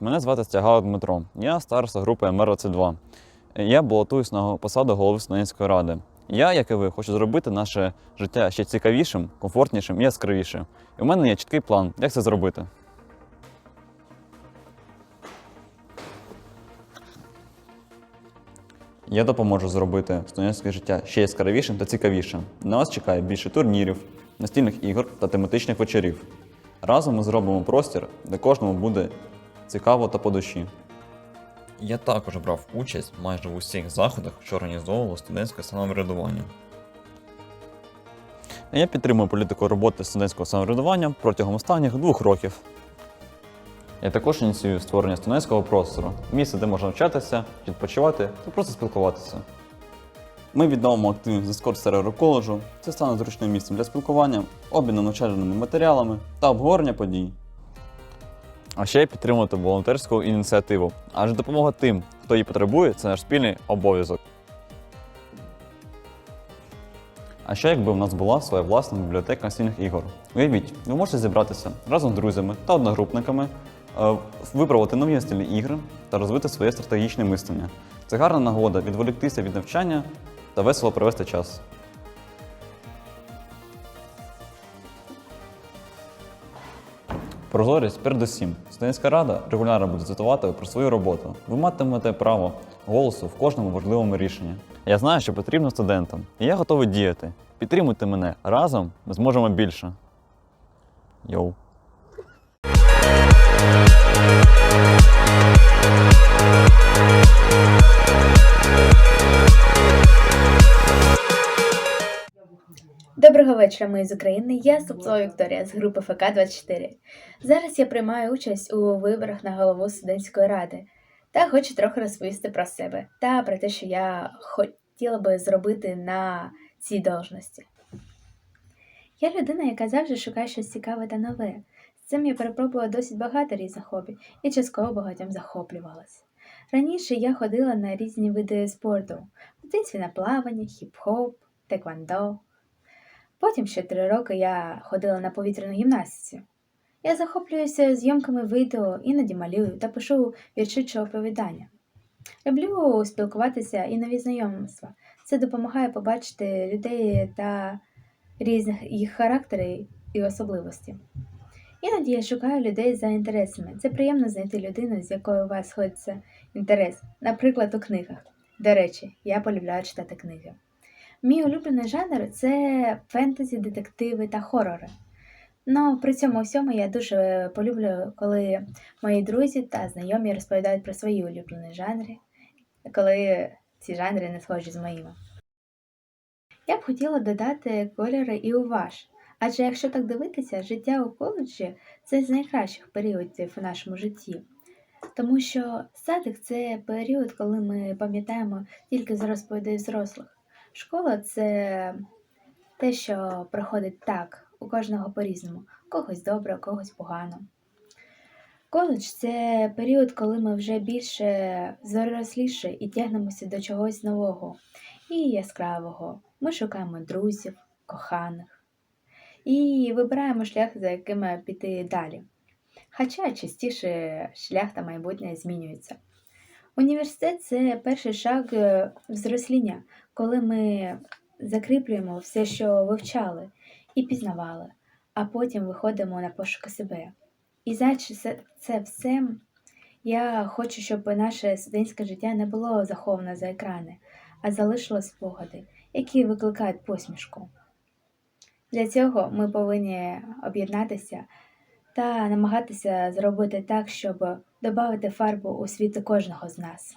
мене звати Стягало Дмитро. Я староста групи МР-22. Я балотуюсь на посаду голови студентської ради. Я, як і ви, хочу зробити наше життя ще цікавішим, комфортнішим і яскравішим. І у мене є чіткий план, як це зробити. Я допоможу зробити студентське життя ще яскравішим та цікавішим. На вас чекає більше турнірів, настільних ігор та тематичних вечорів. Разом ми зробимо простір, де кожному буде цікаво та по душі. Я також брав участь майже в усіх заходах, що організовувало студентське самоврядування. Я підтримую політику роботи студентського самоврядування протягом останніх двох років. Я також ініціюю створення студентського простору, місце, де можна навчатися, відпочивати та просто спілкуватися. Ми відновимо активність Discord серверу коледжу. Це стане зручним місцем для спілкування, обміну навчальними матеріалами та обговорення подій. А ще підтримувати волонтерську ініціативу, адже допомога тим, хто її потребує, це наш спільний обов'язок. А ще якби в нас була своя власна бібліотека настільних ігор. Уявіть, ви можете зібратися разом з друзями та одногрупниками, е, випробувати нові настільні ігри та розвити своє стратегічне мислення. Це гарна нагода відволіктися від навчання та весело провести час. Прозорість передусім. Студентська рада регулярно буде звітувати про свою роботу. Ви матимете право голосу в кожному важливому рішенні. Я знаю, що потрібно студентам, і я готовий діяти. Підтримуйте мене разом, ми зможемо більше. Йоу. Доброго вечора, ми з України. Я Супцова Вікторія з групи ФК 24. Зараз я приймаю участь у виборах на голову студентської ради та хочу трохи розповісти про себе та про те, що я хотіла би зробити на цій должності. Я людина, яка завжди шукає щось цікаве та нове. З цим я перепробувала досить багато різних хобі і частково багатьом захоплювалась. Раніше я ходила на різні види спорту: в дитинстві на плавання, хіп-хоп, теквандо. Потім ще три роки я ходила на повітряну гімнастиці. Я захоплююся зйомками відео, іноді малюю та пишу вірші чи оповідання. Люблю спілкуватися і нові знайомства. Це допомагає побачити людей та різних їх характерів і особливості. Іноді я шукаю людей за інтересами. Це приємно знайти людину, з якою у вас сходиться інтерес, наприклад, у книгах. До речі, я полюбляю читати книги. Мій улюблений жанр це фентезі, детективи та хорори. Ну, при цьому всьому я дуже полюблю, коли мої друзі та знайомі розповідають про свої улюблені жанри, коли ці жанри не схожі з моїми. Я б хотіла додати кольори і у ваш. Адже якщо так дивитися, життя у коледжі це з найкращих періодів у нашому житті. Тому що садик це період, коли ми пам'ятаємо тільки з розповідей взрослих. Школа це те, що проходить так, у кожного по-різному, когось добре, когось погано. Коледж це період, коли ми вже більше зоросліше і тягнемося до чогось нового і яскравого. Ми шукаємо друзів, коханих і вибираємо шлях, за яким піти далі. Хоча частіше шлях та майбутнє змінюються. Університет це перший шаг е, взросління, коли ми закріплюємо все, що вивчали і пізнавали, а потім виходимо на пошуки себе. І це, це все я хочу, щоб наше студентське життя не було заховане за екрани, а залишило спогади, які викликають посмішку. Для цього ми повинні об'єднатися та намагатися зробити так, щоб додати фарбу у світ кожного з нас.